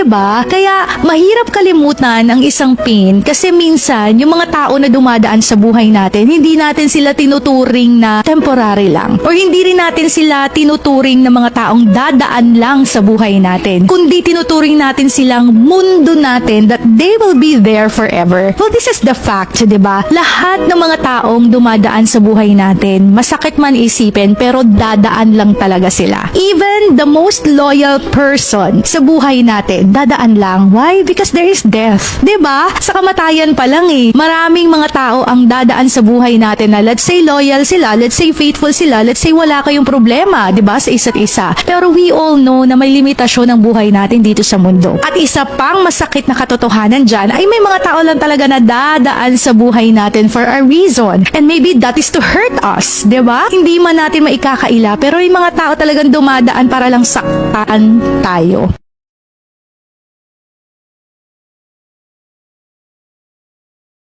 ba? Kaya mahirap kalimutan ang isang pain kasi minsan yung mga tao na dumadaan sa buhay natin, hindi natin sila tinuturing na temporary lang. Or hindi rin natin sila tinuturing na mga taong dadaan lang sa buhay natin. Kundi tinuturing natin silang mundo natin that they will be there forever. Well, this is the fact, ba? Lahat ng mga taong dumadaan sa buhay natin, masakit man isipin pero dadaan lang talaga sila. Even the most loyal person sa buhay natin, dadaan lang. Why? Because there is death. ba? Sa kamatayan pa lang eh. Maraming mga tao ang dadaan sa buhay natin na let's say loyal sila, let's say faithful sila, let's say wala kayong problema, ba, sa isa't isa. Pero we all know na may limitasyon ng buhay natin dito sa mundo. At isa pang masakit na katotohanan dyan ay may mga tao lang talaga na dadaan sa buhay natin for a reason. And maybe that is to hurt us, ba? Hindi man natin maikakaila, pero yung mga tao talagang dumadaan para lang saktan tayo.